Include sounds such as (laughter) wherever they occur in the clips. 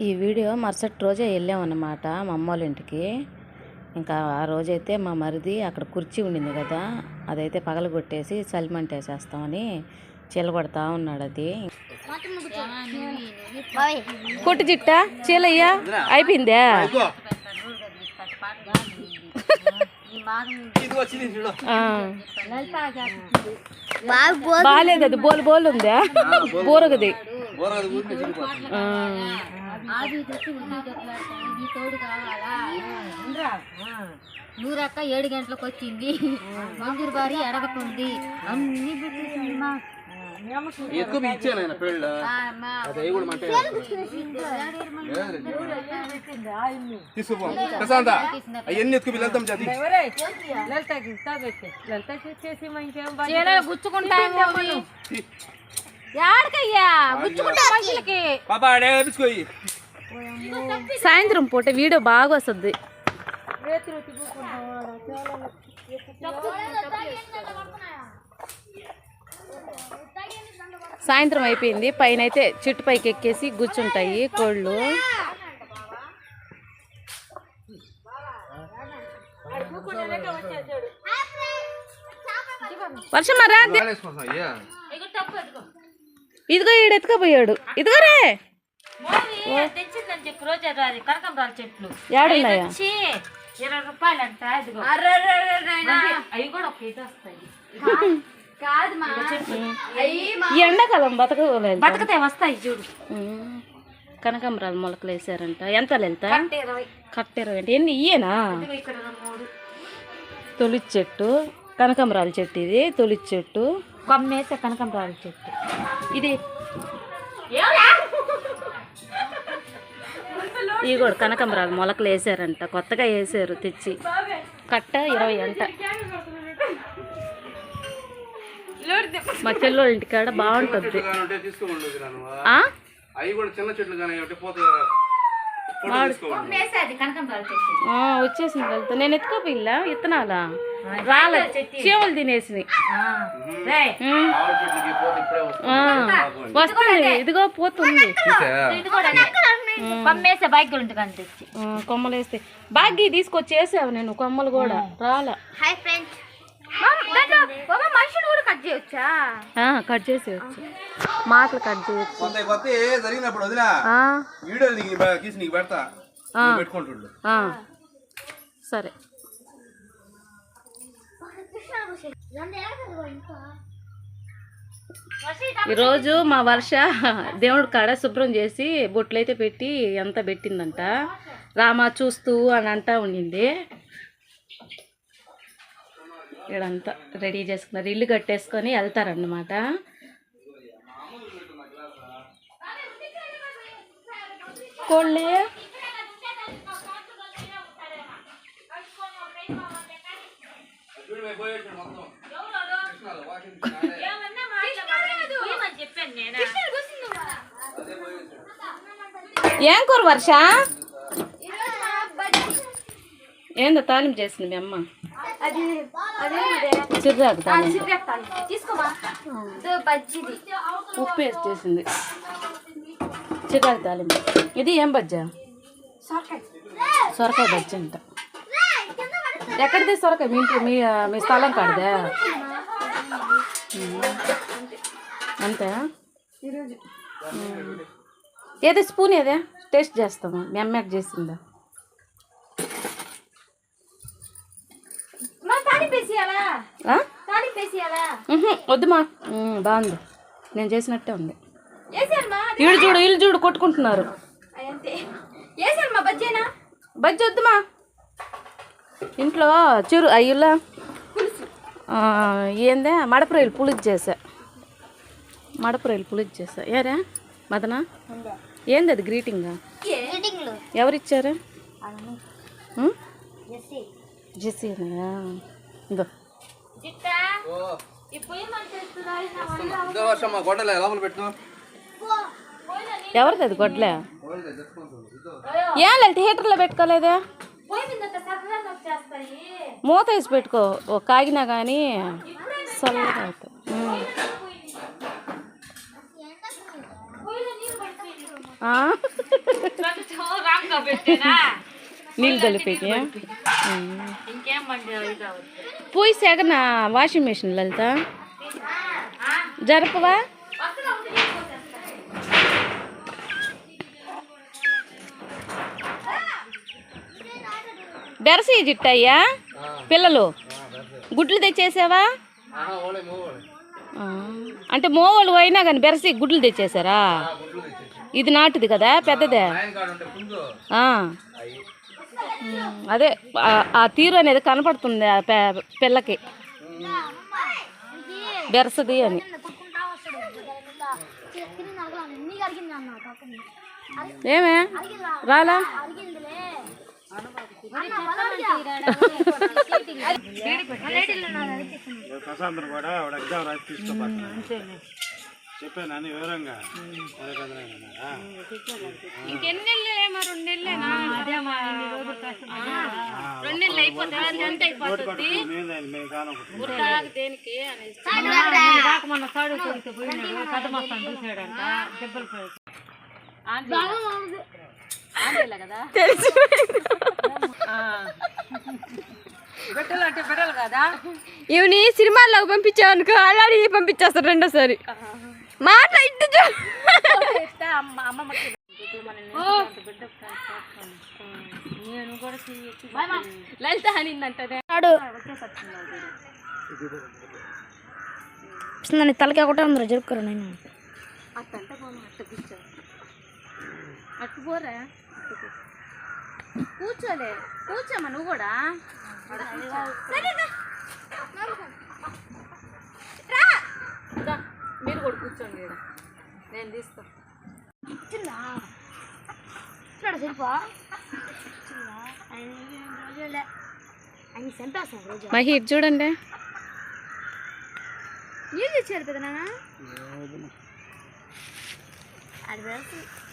ఈ వీడియో మరుసటి రోజే వెళ్ళామన్నమాట మా అమ్మ వాళ్ళ ఇంటికి. ఇంకా ఆ రోజైతే మా మరిది అక్కడ కుర్చీ ఉండింది కదా అదైతే పగలగొట్టేసి చలిమంట వేసేస్తామని చీలగొడతా ఉన్నాడు అది. కొట్టు చిట్ట చీలయ్యా అయిపోయిందా? ఆ. బాలేదు అది బోలు బోలు ఉందా? బోరగది. ఆ. నూరక్క ఏడు గంటలకు వచ్చింది. మంజూరు బారి అడగతుంది అన్ని పెట్టేసింది మా ఎక్కువ ఇచ్చాను ఆయన పెళ్ళ? అవన్నీ ఎత్తుకు వెళ్తాం చది గుచ్చుకుంటాము గుచ్చుకుంటా మనుషులకి పాప సాయంత్రం పూట వీడియో బాగా వస్తుంది. సాయంత్రం అయిపోయింది. పైన అయితే చెట్టు పైకి ఎక్కేసి కూర్చుంటాయి కోళ్ళు. వర్షం మరా ఇదిగో ఈడు ఎత్తుకపోయాడు. ఇదిగో రే. తెచ్చిందని చెప్పి రోజు అది కనకంబరాల చెట్లు. ఏడున్నాయా వచ్చి ఇరవై రూపాయలు అంట ఇదిగో అవి కూడా ఒక ఇది వస్తాయి. కాదు మా ఈ ఎండాకాలం బతకలేదు బతకతే వస్తాయి చూడు. కనకాంబరాలు మొలకలు వేసారంట. ఎంత లలిత ఇరవై. కట్ట ఇరవై అంటే ఎన్ని? ఇయ్యేనా తొలి చెట్టు కనకాంబరాల చెట్టు ఇది తొలి చెట్టు. కొమ్మేసే కనకంబరాల చెట్టు. ఇది. ఇవి కూడా కనకాంబరాలు మొలకలు వేసారంట కొత్తగా వేసారు తెచ్చి. కట్ట ఇరవై అంట. మా చెల్లోళ్ళ ఇంటికాడ బాగుంటుంది. వచ్చేసింది వెళ్తా. నేను ఎత్తుకోపోయిల్లా ఇత్తనాలా రాలే. చీమలు తినేసినాయి. వస్తుంది. ఇదిగో పోతుంది. కొమ్మేసే బైక్ తెచ్చి. కొమ్మలు వేస్తే బాగ్గి తీసుకొచ్చి వేసావు నేను కొమ్మలు కూడా. రాలా. Hi friends. మనుషులు కూడా కట్ చేయొచ్చా? ఆ, కట్ చేసేయచ్చు. మాటలు కట్ చేయొచ్చు. కొత్త కొత్త జరిగినప్పుడు వదినా ఆ, వీడియోలు నీకు బ- తీసి నీకు పెడతా. నువ్వు పెట్టుకుంటుండు. ఆ. సరే. ఈరోజు మా వర్ష దేవుడి కాడ శుభ్రం చేసి బొట్లయితే పెట్టి ఎంత పెట్టిందంట. రామా చూస్తూ అని అంటా ఉండింది. ఇక్కడంతా రెడీ చేసుకున్నారు. ఇల్లు కట్టేసుకొని వెళ్తారన్నమాట. కోళ్ళే ఏం కూర వర్ష? ఏందో తాలింపు చేసింది మీ అమ్మ. చిర్రాకు ఉప్పు వేసి చేసింది. చిర్రాకు తాలింపు. ఇది ఏం బజ్జా? సొరకాయ బజ్జి అంట. ఎక్కడిది సొరకాయ మీ ఇంటి మీ మీ స్థలం కాడదా. అంతే. ఏదో స్పూన్ ఏదే టేస్ట్ చేస్తాము. మీ అమ్మ ఎక్కడ చేసిందా వద్దుమా బాగుంది. నేను చేసినట్టే ఉంది. ఇల్లు చూడు ఇల్లు చూడు కొట్టుకుంటున్నారు. బజ్జి వద్దుమా ఇంట్లో చిరు అయ్యుల్లా ఏందే? మడపరాయిలు పులుసు చేసా మడపరాయిలు పులుసు చేసా ఏరా? మదన? ఏంది అది గ్రీటింగా? ఎవరిచ్చారు? ఇందో. పెట్టు ఎవరిది అది గొడ్లే ఏం లేదు హీటర్లో పెట్టుకోలేదే? మూత వేసి పెట్టుకో. ఓ కాగినా కానీ చల్లగా అవుతాయి. నీళ్ళు కలిపేకి పోయి సెగన వాషింగ్ మిషన్ లలిత. జరపవా? బెరసి జిట్టయ్యా? పిల్లలు. గుడ్లు తెచ్చేసావా? అంటే మోవాళ్ళు పోయినా కానీ బెరసి గుడ్లు తెచ్చేసారా ఇది నాటుది కదా పెద్దదే. అదే ఆ- తీరు అనేది కనపడుతుంది ఆ పె- పిల్లకి. బెరసది అని. ఏమే? రాలా? ప్రశాంత్ కూడా వాడు ఎగ్జామ్ రాసి తీసుకోబట్ట చెప్పాను వివరంగా. ఇంకెన్ని ఇవని సినిమాల్లోకి పంపించావు అనుకో అలానే పంపించేస్తారు రెండోసారి. మాట ఇట్టు లలిత అనిందంటే నన్ను తలకి ఒకటే అందరూ జరుపుకోరు నేను అట్టంటే అట్ట కూర్చో అట్టు పోరా. కూర్చోలే కూర్చోమ్మా నువ్వు కూడా? మీరు కూడా కూర్చోండి. నేను తీస్తా. మహి ఇటు చూడండి. నీళ్ళు తెచ్చారు కదా నాన్న?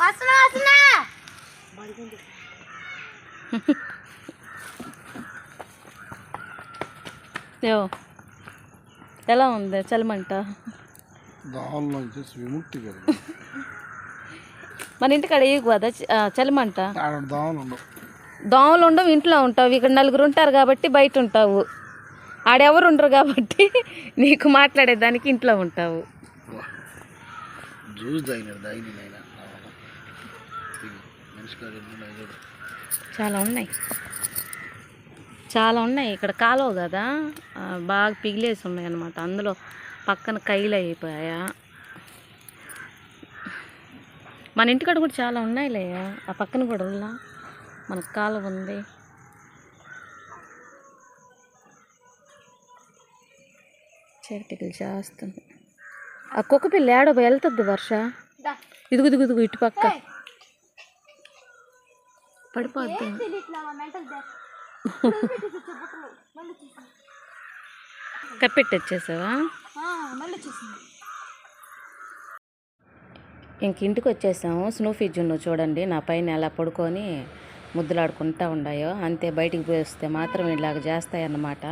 వస్తున్నా వస్తున్నా. యో. ఎలా ఉంది? చలమంట? మన ఇంటికాడ ఏ కదా చలమంట? దోమలు ఉండవు ఇంట్లో ఉంటావు. ఇక్కడ నలుగురు ఉంటారు కాబట్టి బయట ఉంటావు. ఆడెవరు ఉండరు కాబట్టి (laughs) నీకు మాట్లాడేదానికి ఇంట్లో ఉంటావు. జ్యూస్ తాగినాడు చాలా ఉన్నాయి. చాలా ఉన్నాయి. ఇక్కడ కాలువ కదా? బాగా పిగిలేసి ఉన్నాయి అనమాట అందులో పక్కన కైలు అయిపోయా మన ఇంటికాడ కూడా చాలా ఉన్నాయిలే ఆ పక్కన కూడా ఉన్నా మనకు కాలువ ఉంది. చీకటికలు చేస్తుంది ఆ కుక్క పిల్ల ఏడో వెళ్తుంది వర్ష? ఇదుగు ఇటు పక్క. పడిపోద్ది. (laughs) కప్పెట్టి వచ్చేసావా? ఇంక ఇంటికి వచ్చేసాము. స్నూఫీ జున్ను చూడండి. నా పైన ఎలా పడుకొని ముద్దులాడుకుంటా ఉండాయో. అంతే బయటికి పోయి వస్తే మాత్రం ఇలాగ చేస్తాయన్నమాట.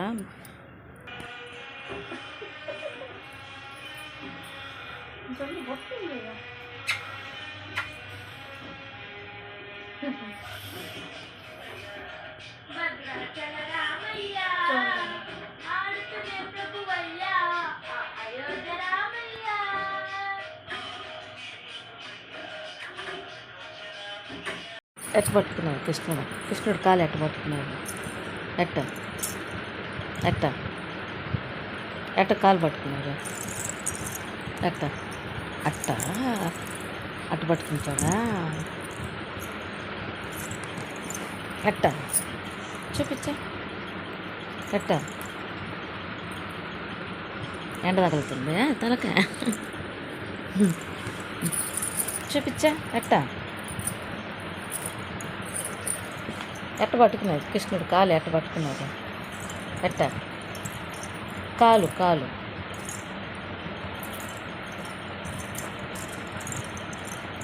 ఎట్ట పట్టుకున్నాడు కృష్ణుడు. కృష్ణుడు కాలు ఎట్ట పట్టుకున్నాడు ఎట్ట? ఎట్ట? ఎట్ట కాలు పట్టుకున్నాడు? ఎట్ట? అట్ట? అట్ట పట్టుకుంటాడా? ఎట్ట? చూపించా. ఎట్ట? ఎండ తగులుతుంది తలక చూపించా. ఎట్టా? ఎట్ట పట్టుకున్నాడు కృష్ణుడు కాలు ఎట్ట పట్టుకున్నాడు ఎట్ట? కాలు కాలు.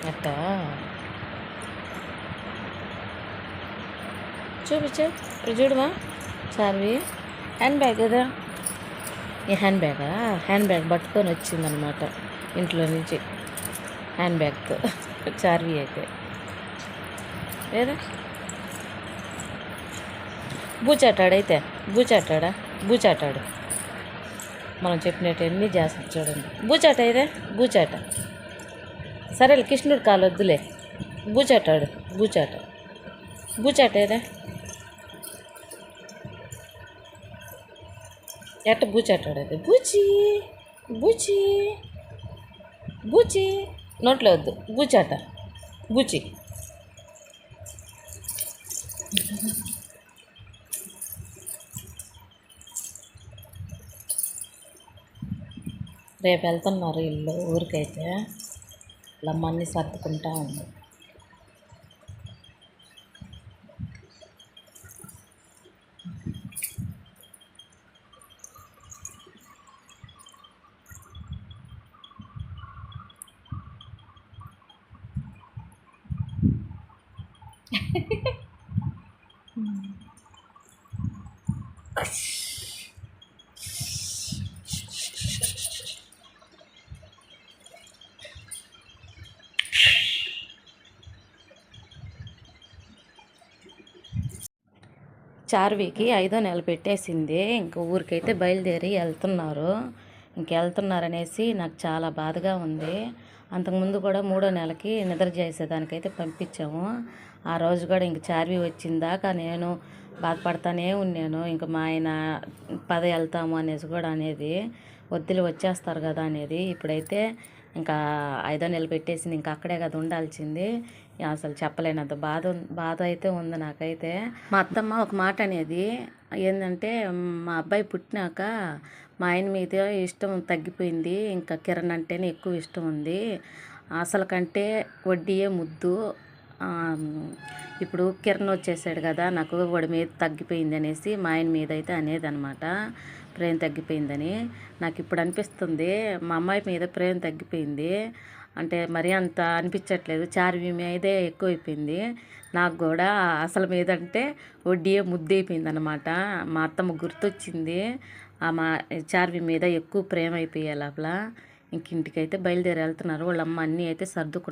ఎట్ట? చూపించు. ఇప్పుడు చూడమా. సార్వి హ్యాండ్ బ్యాగ్ కదా? ఈ హ్యాండ్ బ్యాగా? హ్యాండ్ బ్యాగ్ పట్టుకొని వచ్చిందనమాట ఇంట్లో నుంచి. హ్యాండ్ బ్యాగ్తో చార్వి అయితే. లేదా? బూచాటాడైతే బూచాటాడా? బూచాటాడు. మనం చెప్పినట్టన్నీ చేస్తాం చూడండి. బూచాట ఇదే బూచాట. సరేలే కృష్ణుడు కాలు వద్దులే. బూచాటాడు బూచాట. బూచాట ఏదే? ఎట్ట బూచాటాడు అది బూచి బూచి బూచి. నోట్లో వద్దు. బూచాట బూచి. రేపు వెళ్తున్నారు ఇల్లు ఊరికైతే. లమ్మన్ని సర్దుకుంటా ఉంది. (laughs) చార్వీకి ఐదో నెల పెట్టేసింది. ఇంక ఊరికైతే బయలుదేరి వెళ్తున్నారు. ఇంకెళ్తున్నారనేసి నాకు చాలా బాధగా ఉంది. అంతకుముందు కూడా మూడో నెలకి నిద్ర చేసేదానికైతే పంపించాము. ఆ రోజు కూడా ఇంక చార్వి వచ్చిందాక నేను బాధపడతానే ఉన్నాను. ఇంక మా ఆయన పద వెళ్తాము అనేసి కూడా అనేది వద్దులు వచ్చేస్తారు కదా అనేది ఇప్పుడైతే ఇంకా ఐదో నెల పెట్టేసింది. ఇంకా అక్కడే కదా ఉండాల్సింది. అసలు చెప్పలేనంత బాధ బాధ అయితే ఉంది నాకైతే. మా అత్తమ్మ ఒక మాట అనేది ఏంటంటే మా అబ్బాయి పుట్టినాక మా ఆయన మీద ఇష్టం తగ్గిపోయింది. ఇంకా కిరణ్ అంటేనే ఎక్కువ ఇష్టం ఉంది. అసలు కంటే వడ్డీయే ముద్దు. ఇప్పుడు కిరణ్ వచ్చేసాడు కదా నాకు వాడి మీద తగ్గిపోయింది అనేసి మా ఆయన మీద అయితే అనేదనమాట ప్రేమ తగ్గిపోయిందని. నాకు ఇప్పుడు అనిపిస్తుంది మా అమ్మాయి మీద ప్రేమ తగ్గిపోయింది. అంటే మరి అంత అనిపించట్లేదు. చార్వి మీదే ఎక్కువైపోయింది. నాకు కూడా అసలు మీద అంటే వడ్డీయే ముద్దైపోయింది అనమాట మా అత్తమ్మ గుర్తొచ్చింది ఆ మా చార్వి మీద ఎక్కువ ప్రేమ అయిపోయే లోపల ఇంకింటికైతే బయలుదేరి వెళ్తున్నారు. వాళ్ళమ్మ అన్నీ అయితే సర్దుకుంటారు